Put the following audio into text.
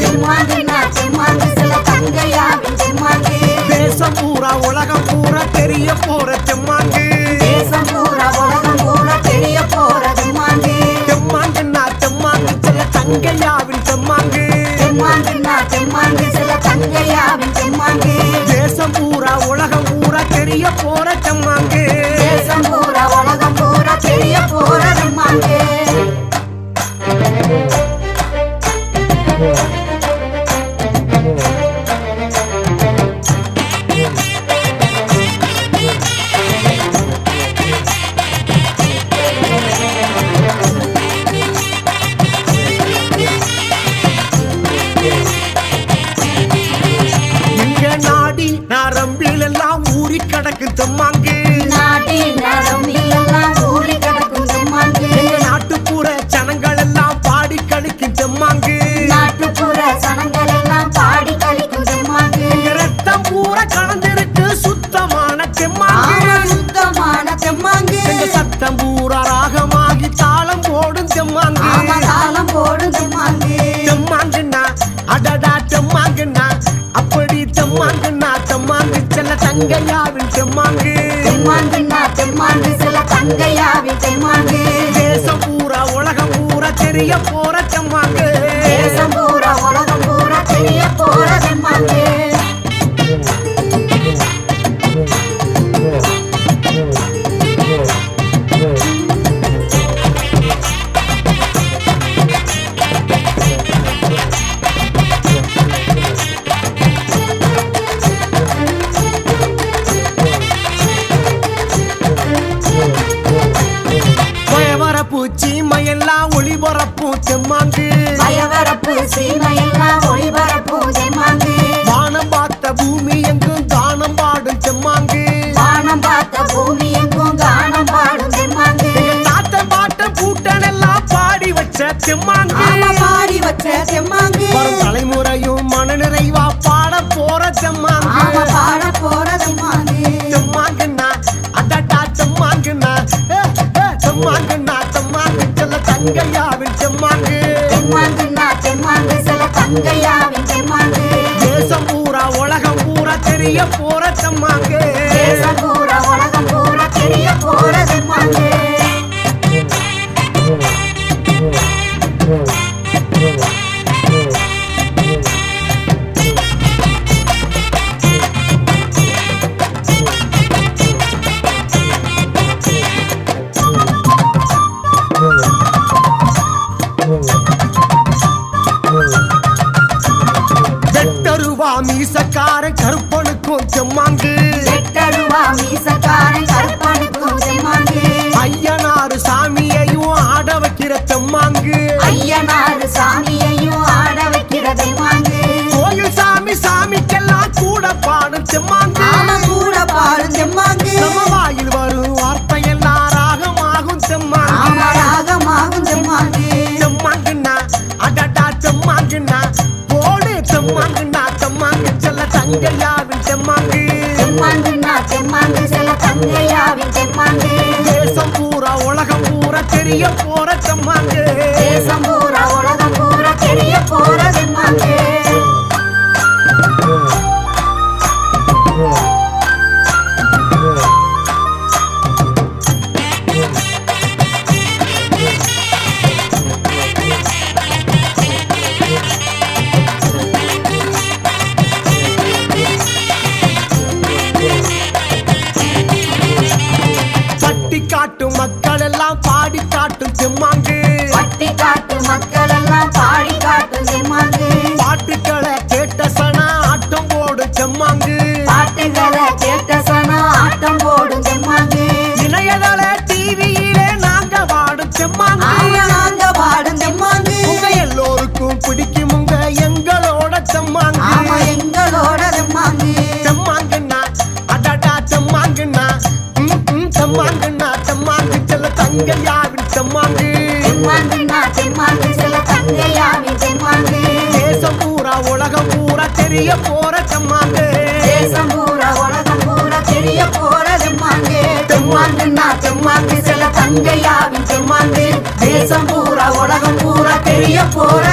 தெம்மாங்கு நான் தெம்மாங்கு சில தங்கையாவின் தெம்மாங்கு தேசம் பூரா உலகம் பூரா தெரிய போற தெம்மாங்கு தெம்மாங்குன்னா தெம்மாங்கு செல்ல தங்கையாவின் தெம்மாங்கு தேசம் பூரா உலகம் பூரா தெரிய போற தெம்மாங்கு நரம்பிலெல்லாம் நாடி நரம்பில் எல்லாம் ஊறி கிடக்கு தங்கையாவின் தேசம் பூரா உலகம் பூரா தெரிய போற தெம்மாங்கு சீமையெல்லாம் ஒளிபரப்பு தெம்மாங்கு வானம் பார்த்த பூமி எங்கும் தானம் பாடும் தெம்மாங்கு வானம் பார்த்த பூமி எங்கும் கானம் பாடும் தெம்மாங்கு எங்க தாத்த பாட்ட பூட்டன் எல்லாம் பாடி வச்ச தெம்மாங்கு ஆமா பாடி வச்ச தெம்மாங்கு தெரிய போற தம்மாக்கு பூரா உலகம் பூரா தெரிய போற தம்மாக்கு ஆமா கூட பாடும் தெம்மாங்கு நம்ம வாயில் வரும் வார்த்தையெல்லாம் ராகமாகும் ஆமா தெம்மாங்கு ராகமாகும் தெம்மாங்கு தெம்மாங்குன்னா அடடா தெம்மாங்குன்னா போடு செல்ல தங்கையாவின் தங்கையாவின் தேசம் பூரா உலகம் பூரா தெரிய போற தெம்மாங்கு செம்மாங்கு தேசம் பூரா உலகம் பூரா தெரிய போற செம்மாங்கு தேசம் பூரா உலகம் பூரா தெரிய போற செம்மாங்கு செம்மாங்குன்னா செம்மாங்கு சில தங்கையாவின் செம்மாங்கு தேசம் பூரா உலகம் பூரா தெரிய போற